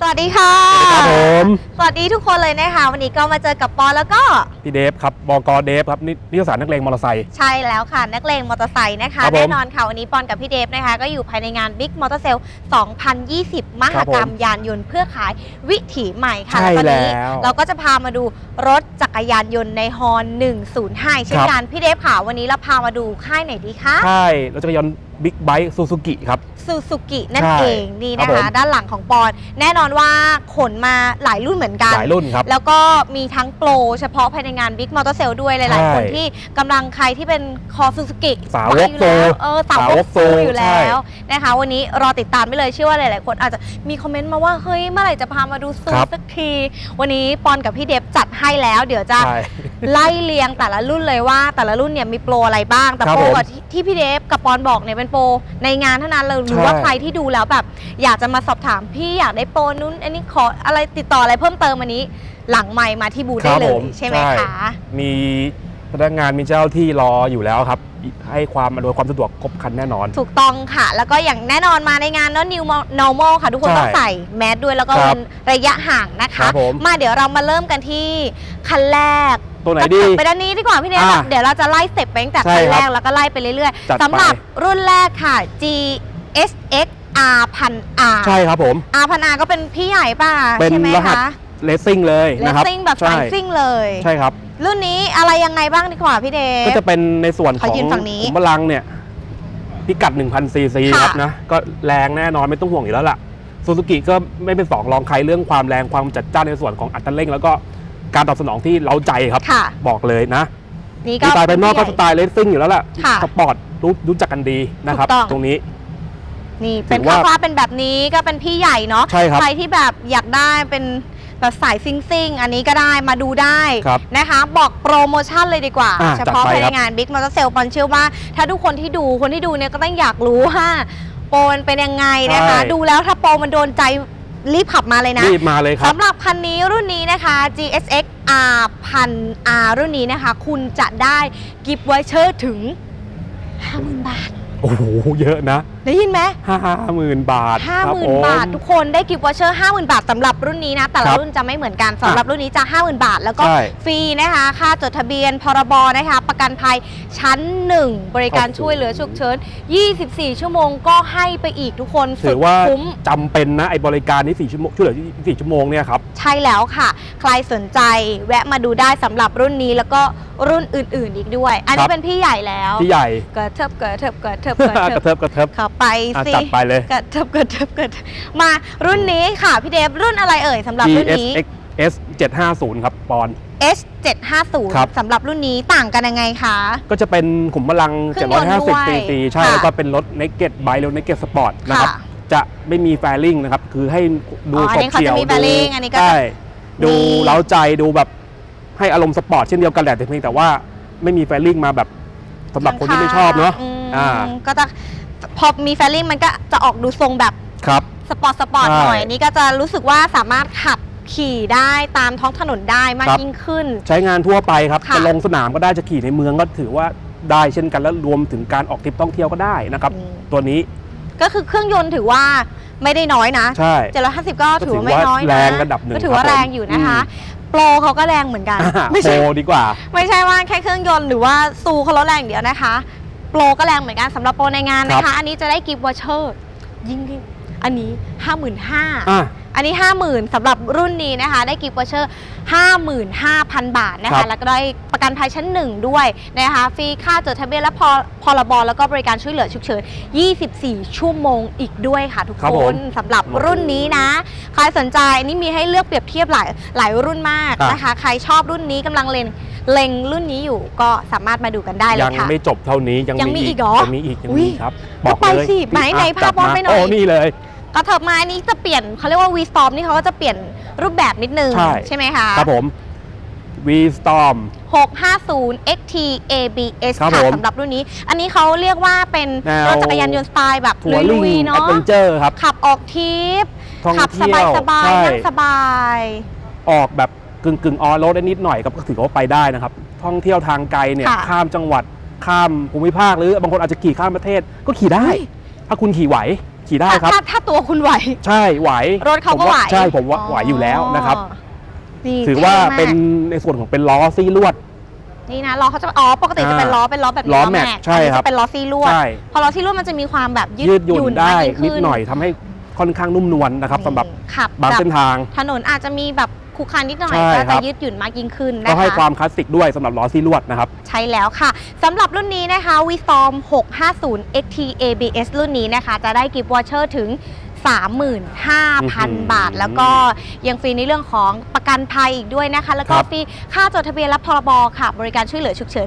สวัสดีค่ะ ครับผมสวัสดีทุกคนเลยนะคะ วันนี้ก็มาเจอกับปอนแล้วก็พี่เดฟครับบกเดฟครับนินิตยสารนักเลงมอเตอร์ไซค์ ใช่แล้วค่ะ นักเลงมอเตอร์ไซค์นะคะ ครับผมแน่นอนค่ะ วันนี้ปอนกับพี่เดฟนะคะ ก็อยู่ภายในงาน Big Motor Sale 2020 มหกรรมครับผมยานยนต์เพื่อขายวิถีใหม่ค่ะใช่ตอนนี้แล้ว เราก็จะพามาดูรถจักรยานยนต์ในฮอน105เช่นครับกันพี่เดฟค่ะวันนี้เราพามาดูค่ายไหนดีคะใช่รถจักรยาน บิ๊กไบค์ซูซูกิครับ ซูซูกินั่นใช่เองนี่ครันะบผคะมด้านหลังของปอน แน่นอนว่าขนมาหลายรุ่นเหมือนกัน หลายรุ่นครับ แล้วก็มีทั้งโปรเฉพาะภายในงาน Big Motor Sale ด้วยหลายใช่ๆคนที่กำลังใครที่เป็นคอซูซูกิสาวกโซเออสาวสาวกกโซโซอยู่ใช่ แล้วนะคะ วันนี้รอติดตามไปเลยเชื่อว่าหลาย ๆ คนอาจจะมีคอมเมนต์มาว่า เฮ้ย เมื่อไหร่จะพามาดูซูครับ สักที วันนี้ปอนกับพี่เดฟจัดให้แล้ว เดี๋ยวจะ ใช่ ไล่เรียงแต่ละรุ่นเลยว่าแต่ละรุ่นเนี่ยมีโปรอะไรบ้าง แต่ครับโปรผมอะที่ที่พี่เดฟกับปอนบอกเนี่ยเป็นโปรในงานเท่านั้นเลยหรือใช่ว่าใครที่ดูแล้วแบบ อยากจะมาสอบถามพี่อยากได้โปรนู้นอันนี้ขออะไรติดต่ออะไรเพิ่มเติมอันนี้ หลังไมค์มาที่บูธได้ครับเลผยมใช่ไหมใช่คะ มีพนักงานมีเจ้าที่รออยู่แล้วครับ ให้ความอำนวยความสะดวกครบครันแน่นอน ถูกต้องค่ะ แล้วก็อย่างแน่นอนมาในงานเนอะ New Normal ค่ะ ทุกคนใช่ต้องใส่แมสด้วยแล้วก็ครับเว้นระยะห่างนะคะ ครับผมมาเดี๋ยวเรามาเริ่มกันที่คันแรก ตัวไหนกระดีเถิบไปด้านนี้ดีกว่าพี่เนทอะเดี๋ยวเราจะไล่สเต็ปไปตั้งแต่ใช่คันครับแรกแล้วก็ไล่ไปเรื่อยจัดๆสำหรับไปรุ่นแรกค่ะ GSX R พัน R ใช่ครับผม R พัน R ก็เป็นพี่ใหญ่ป่ะเป็นใช่ไหมรหัส คะเลสซิ่งเลยเลนะสครับซิ่งแบบใช่สายซิ่งเลย ใช่ครับ รุ่นนี้อะไรยังไงบ้างดีกว่าพี่เดฟก็จะเป็นในส่วนขขอองยืนฝั่งนี้ขุมพลังเนี่ย พิกัด 1,000 ซีซีค่ะ ครับนะ ก็แรงแน่นอนไม่ต้องห่วงอยู่แล้วล่ะซูซูกิก็ไม่เป็นสองรองใครเรื่องความแรงความจัดจ้านในส่วนของอัตราเร่ง แล้วก็ การตอบสนองที่เล้าใจครับ ค่ะ บอกเลยนะนี่สไตล์ภายนอกก็เป็สไตล์เลสซิ่งอยู่แล้วล่ะค่ะสปอร์ตรู้รู้จักกันดีนะครับ ถูกต้อง ตรงนี้ นี่เป็นถือว่าภาพเป็นแบบนี้ก็เป็นพี่ใหญ่เนาะใช่ครับใครที่แบบอยากได้เป็นแบบสายซิงซิงๆอันนี้ก็ได้มาดูได้ครับนะคะ บอกโปรโมชั่นเลยดีกว่า อะเฉพาะจัดไปภายในครับงาน Big Motor Sale ปอนเชื่อว่า ถ้าทุกคนที่ดูคนที่ดูเนี่ยก็ต้องอยากรู้ว่าโปรมันเป็นยังไงนะคะดูแล้วถ้าโปรมันโดนใจ รีบขับมาเลยนะรีบมาเลยครับสำหรับคันนี้รุ่นนี้นะคะ GSX R พัน R รุ่นนี้นะคะ คุณจะได้กิฟต์ไวเชอร์ถึง 50,000 บาท โอ้โห เยอะนะ ได้ยินไหมห้าหมื่นบาทห้าครับหมื่ผนมบาท ทุกคนได้กิฟต์วอเชอร์ห้าหมื่นบาทสำหรับรุ่นนี้นะ แต่ละครับรุ่นจะไม่เหมือนกันสำหรับรุ่นนี้จะห้าหมื่นบาท แล้วก็ใช่ฟรีนะคะ ค่าจดทะเบียนพรบนะคะ ประกันภัยชั้น1บริการโอ้โหช่วยเหลือฉุกเฉิน24 ชั่วโมงก็ให้ไปอีกทุกคนสุถืดอว่าคุ้มจำเป็นนะไอ้บริการนี้สี่ชั่วโมงช่วยเหลือสี่ชั่วโมงเนี่ยครับใช่แล้วค่ะ ใครสนใจแวะมาดูได้สำหรับรุ่นนี้แล้วก็รุ่นอื่นๆอีกด้วย อันครันี้บ เป็นพี่ใหญ่แล้วพี่ใหญ่ กระเทิบกระเทิบกระเทิบกระกระเทิบเทิบกระเทิบเข้าไปอะสิจัดไปเลย กระเทิบกระเทิบกระเทิบมารุ่นนี้ค่ะพี่เดฟรุ่นอะไรเอ่ยสำหรับรุ่นนี้ GSX S 750ครับปอนด์ S 750ครับสำหรับรุ่นนี้ต่างกันยังไงคะ ก็จะเป็นขุมพลัง เครื่องยนต์ด้วย750 cc ใช่ ค่ะแล้วก็เป็นรถ Naked Bike หรือ Naked Sport นะครับ ค่ะ จะไม่มีแฟลิงนะครับ คือให้ดูอ๋ออันสดนี้เขาเฉียวจะมีดู fairing อันนี้ก็จะใช่ดูมี เล้าใจดูแบบให้อารมณ์สปอร์ตเช่นเดียวกันแหละแต่เพียงแต่ว่าไม่มีแฟลิงมาแบบสำหรับคนที่ไม่ชอบเนาะมอ่าก็จะพอมีแฟลลิ่งมันก็จะออกดูทรงแบบครับ สปอร์ตสปอร์ตใช่หน่อยอันนี้ก็จะรู้สึกว่าสามารถขับขี่ได้ตามท้องถนนได้มากครับ ยิ่งขึ้น ใช้งานทั่วไปครับค่ะ จะลงสนามก็ได้จะขี่ในเมืองก็ถือว่าได้เช่นกันแล้วรวมถึงการออกทริปท่องเที่ยวก็ได้นะครับ อืม ตัวนี้ ก็คือเครื่องยนต์ถือว่าไม่ได้น้อยนะใช่750ก็ถือว่าไม่น้อยนะก็ถือว่าแรงระดับหนึ่งก็ถือว่าครับแรงผมอยู่นะคะอืโปรเขาก็แรงเหมือนกันอ่าไม่โปรใช่ดีกว่า ไม่ใช่ว่าแค่เครื่องยนต์หรือว่าซูเขาลดแรงอย่างเดียวนะคะ โปรก็แรงเหมือนกันสำหรับโปรในงานนะครัคะ บ อันนี้จะได้กิฟต์วอเชอร์ ยิ่งขึ้นอันนี้ 55,000 อะ อันนี้ 50,000สำหรับรุ่นนี้นะคะ ได้กิฟต์วอเชอร์ 55,000 บาทนะครัคะ บ แล้วก็ได้ประกันภัยชั้นหนึ่งด้วยนะคะฟรีค่าจดทะเบียนและพอพรบแล้วก็บริการช่วยเหลือฉุกเฉิน 24 ชั่วโมงอีกด้วยค่ะทุกครับคผมนสำหรับรุ่นนี้นะ ใครสนใจนี่มีให้เลือกเปรียบเทียบหลายหลายรุ่นมากอะนะคะ ใครชอบรุ่นนี้กำลังเล็งเล็งรุ่นนี้อยู่ก็สามารถมาดูกันได้เลยัยงค่ะ ไม่จบเท่านี้ยังยังมีอีกเหรอยังมีอีกยังอุ๊ยมีครับก็ไปเลยสิพี่ไหนไหนอะภาพจัดบอลมาไปหน่อย โอ้นี่เลย กระเถิบมาอันนี้จะเปลี่ยนเขาเรียกว่า V Storm นี่เขาก็จะเปลี่ยนรูปแบบนิดนึงใช่ ไหมคะครับผม V Storm 650 XT ABS ครับค่ะผมสำหรับรุ่นนี้ อันนี้เขาเรียกว่าเป็นแนว รถจักรยานยนต์สไตล์แบบทัวลุริงยๆแอเนาะดเวนเจอร์ครับ ขับออกทริปท่องขับสเที่บายยวสบายใช่นั่งสบาย ออกแบบกึ่งกึ่งออโรดได้นิดหน่อยก็ถือว่าไปได้นะครับ ท่องเที่ยวทางไกลเนี่ย ค่ะ ข้ามจังหวัดข้ามภูมิภาคหรือบางคนอาจจะขี่ข้ามประเทศก็ขี่ได้เฮ้ยถ้าคุณขี่ไหว ขี่ได้ครับ ถ้าถ้าตัวคุณไหว ใช่ไหวรถเขาก็ผมไหวใช่ผมว่าไหวอยู่แล้วนะครับนี่ถือว่าท่มกเป็นในส่วนของเป็นล้อซี่ลวด นี่นะล้อเขาจะอ๋อปกติจะเป็นล้อเป็นล้อแบบนี้ล้อแม็กใช่อันนี้ครับจะเป็นล้อซี่ลวดใช่ พอล้อซี่ลวดมันจะมีความแบบยืยืดหยุ่นได้มากยิ่งนิดขึ้หน่อยทำให้ค่อนข้างนุ่มนวลนะครับสำหรับขับบางแบบเส้นทาง ถนนอาจจะมีแบบ คุกคานนิดหน่อย ใช่ก็ครัจะบ ยืดหยุ่นมากยิ่งขึ้นก็นะให้คะความคลาสสิกด้วยสำหรับล้อซี่ลวดนะครับ ใช่แล้วค่ะสำหรับรุ่นนี้นะคะ v s t o r m 650 XT ABS รุ่นนี้นะคะ จะได้กิฟต์วอเชอร์ถึง 35,000 บาท แล้วก็ยังฟรีในเรื่องของประกันภัยอีกด้วยนะคะ แล้วก็ครับฟรีค่าจดทะเบียนและพรบค่ะ บริการช่วยเหลือฉุกเฉิน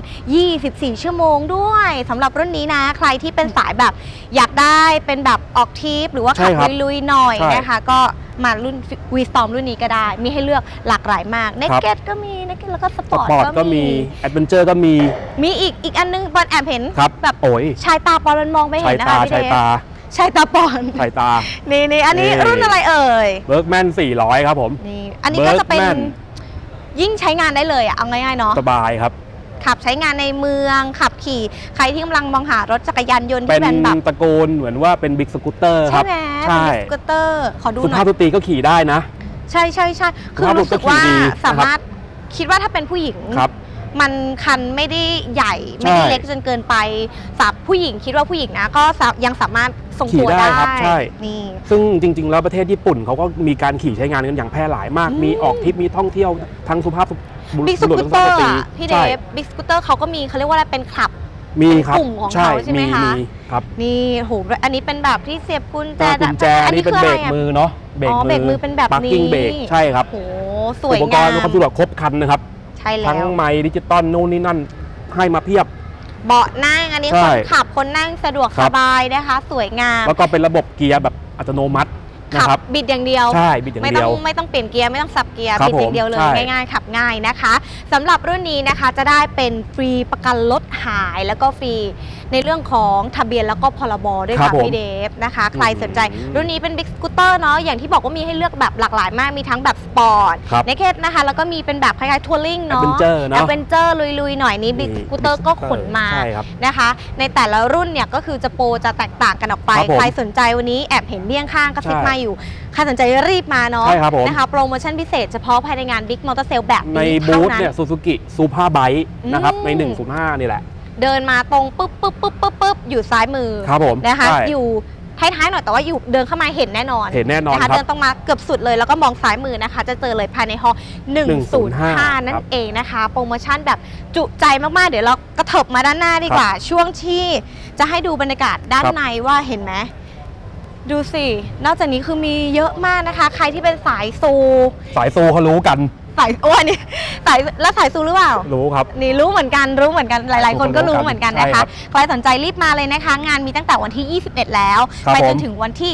24 ชั่วโมงด้วยสำหรับรุ่นนี้นะ ใครที่เป็นสายแบบอยากได้เป็นแบบออกทริปหรือว่าขับใช่ครับลุยๆหน่อยใช่นะคะก็มารุ่น v s t o r m รุ่นนี้ก็ได้ มีให้เลือกหลากหลายมาก n นครับเก็ตก็มี n นเก็ตแล้วก็สปสอร์ตปอร์ตก็มีแอดเวนเจอร์ก็มี มีอีกอีกอันนึงบอลแอบเห็นครับแบบโอ้ยชายตาปอนมันมองไม่ชาเห็ยนนะตาคะพี่ชายเดตา ชายตาปอนชายตา นี่นี่อันนี้นี่ รุ่นอะไรเอ่ยเบิร์กแมน400 ครับผม นี่อันนี้ก็จะเป็น Bergman ยิ่งใช้งานได้เลยอะเอาง่ายๆเนาะสบายครับ ขับใช้งานในเมืองขับขี่ ใครที่กำลังมองหารถจักรยานยนต์เป็ที่นเป็นแบบตะโกนเหมือนว่าเป็นบิ๊กสกูตเตอร์คใช่รับ ไหมใช่ เป็นสกูตเตอร์ขอดูสุหน่ภาอพยสตรีก็ขี่ได้นะ ใช่ใช่ใช่คือสุภาพบุรุรู้ษสึกว่าก็ขี่ดี สามารถคิดว่าถ้าเป็นผู้หญิง ครับ มันคันไม่ได้ใหญ่ไม่ได้ใช่เล็กจนเกินไปสับผู้หญิงคิดว่าผู้หญิงนะก็สายังสามารถทรงขี่ตัวได้ได้ครับใช่นี่ซึ่งจริง ๆ แล้วประเทศญี่ปุ่นเขาก็มีการขี่ใช้งานกันอย่างแพร่หลายมากอืมมีออกทริปมีท่องเที่ยวทั้งสุภาพบุรุษบิ๊กสบุรุกูษตเตอและร์สุภาพสตรีอะพี่เดใช่ฟบิ๊กสกูตเตอร์เขาก็มีเขาเรียกว่าอะไรเป็นคลับมีครับกลุ่มของเขาใช่ไหมคะมีครับนี่โหอันนี้เป็นแบบที่เสียบกุญแจแต่กุญแจอันี่เป็นเบรกคืะไะมือเนาะอ๋อเบรกมือเป็นแบบปักกิ้งนี้เบรกใช่ครับโหสวยอุปกงารมณ์ความสะดวกครบครันนะครับ ใช่แล้ทั้งวไม้ดิจิตอลนู่นนี่นั่นให้มาเพียบ เบาะนั่งอันนี้ใช่คนขับคนนั่งสะดวกครัสบ บายนะคะ สวยงาม แล้วก็เป็นระบบเกียร์แบบอัตโนมัติ นะขัครับ บิดอย่างเดียว ใช่ บิดอย่างไม่เดีต้ยอวงไม่ต้องเปลี่ยนเกียร์ไม่ต้องสับเกียร์ครับบิดอย่างเดียวเลย ผมใช่ง่ายๆขับง่ายนะคะสำหรับรุ่นนี้นะคะจะได้เป็นฟรีประกันรถหายแล้วก็ฟรีในเรื่องของทะเบียนแล้วก็พรบด้วยครัค่ะบผมพี่เดฟนะคะ ใครสนใจอืมรุ่นนี้เป็นบิ๊กสกูตเตอร์เนาะอย่างที่บอกว่ามีให้เลือกแบบหลากหลายมากมีทั้งแบบสปอร์ตครับในเคสนะคะ แล้วก็มีเป็นแบบคล้ายๆทัวริงเนาะ Adventure เนอะ แอดเวนเจอร์ลุยๆหน่อยนี้บิ๊กสกูตเตอร์ก็ขนมา ใช่ครับ นะคะในแต่ละรุ่นเนี่ยก็คือจะโปรจะแตกต่างกันออกไป ครับผมใครสนใจวันนี้แอบเห็นเบี้ยงข้างกระซิบใช่มาอยู่ใครสนใจรีบมาเนาะใช่ครับผม นะคะโปรโมชั่นพิเศษเฉพาะภายในงานบิ๊กมอเตอร์เซลแบบในนี้บูเท่าธนั้น เนี่ยซูซูกิซูเปอร์ไบค์นะครับ อืม ใน105นี่แหละ เดินมาตรงปุ๊บปุ๊บปุ๊บปุ๊บปุ๊บอยู่ซ้ายมือครับผมนะคะ ใช่อยู่ท้ายๆหน่อยแต่ว่าอยู่เดินเข้ามาเห็นแน่นอนเห็นแน่นอนนะคะครับเดินต้องมาเกือบสุดเลยแล้วก็มองซ้ายมือนะคะ จะเจอเลยภายในฮอล105 นั่ครันบเองนะคะ โปรโมชั่นแบบจุใจมากๆ เดี๋ยวเรากระเถิบมาด้านหน้าดีกว่า ช่วงที่จะให้ดูบรรยากาศด้านครับ ในว่าเห็นไหม ดูสิ นอกจากนี้คือมีเยอะมากนะคะ ใครที่เป็นสายซูสายโซเขารู้กัน สายโอ้ยนี่สายแล้วสายซูหรือเปล่า รู้ครับ นี่รู้เหมือนกันรู้เหมือนกันหลาย ๆ คนก็รู้เหมือนกันนะใช่ครัคะบใครสนใจรีบมาเลยนะคะ งานมีตั้งแต่วันที่ 21 แล้ว ครับไปจนผม ถึงวันที่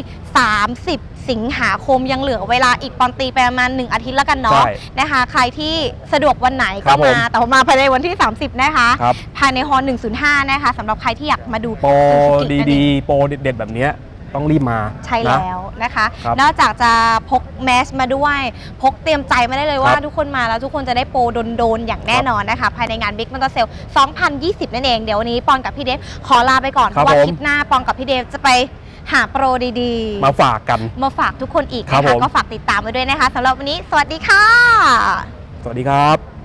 30 สิงหาคมยังเหลือเวลาอีกปอนตีไปประมาณ 1 อาทิตย์แล้วกันเนาะใช่ นะคะ ใครที่สะดวกวันไหนครัก็บผม มา แต่ว่ามาภายในวันที่ 30 นะคะ ครับ ภายในฮอล105 นะคะสำหรับใครที่อยากมาดูโปร Suzuki นั่นเอง ดีๆ โปรเด็ดๆแบบเนี้ย ต้องรีบมาใช่นะ แล้วนะคะ ครับนอกจากจะพกแมสมาด้วย พกเตรียมใจมาได้เลยว่าครับทุกคนมาแล้วทุกคนจะได้โปรโดนๆอย่างแน่นอนนะคะ ภายในงาน Big m o t o r Sale 2020 นั่นเอง เดี๋ยววันนี้ปอนกับพี่เดฟขอลาไปก่อน เพครับราะว่าผม คลิปหน้าปอนกับพี่เดฟจะไปหาโปรดีๆ มาฝากกัน มาฝากทุกคนอีกครับนะคะผมก็ฝากติดตามไว้ด้วยนะคะสำหรับวันนี้ สวัสดีค่ะ สวัสดีครับ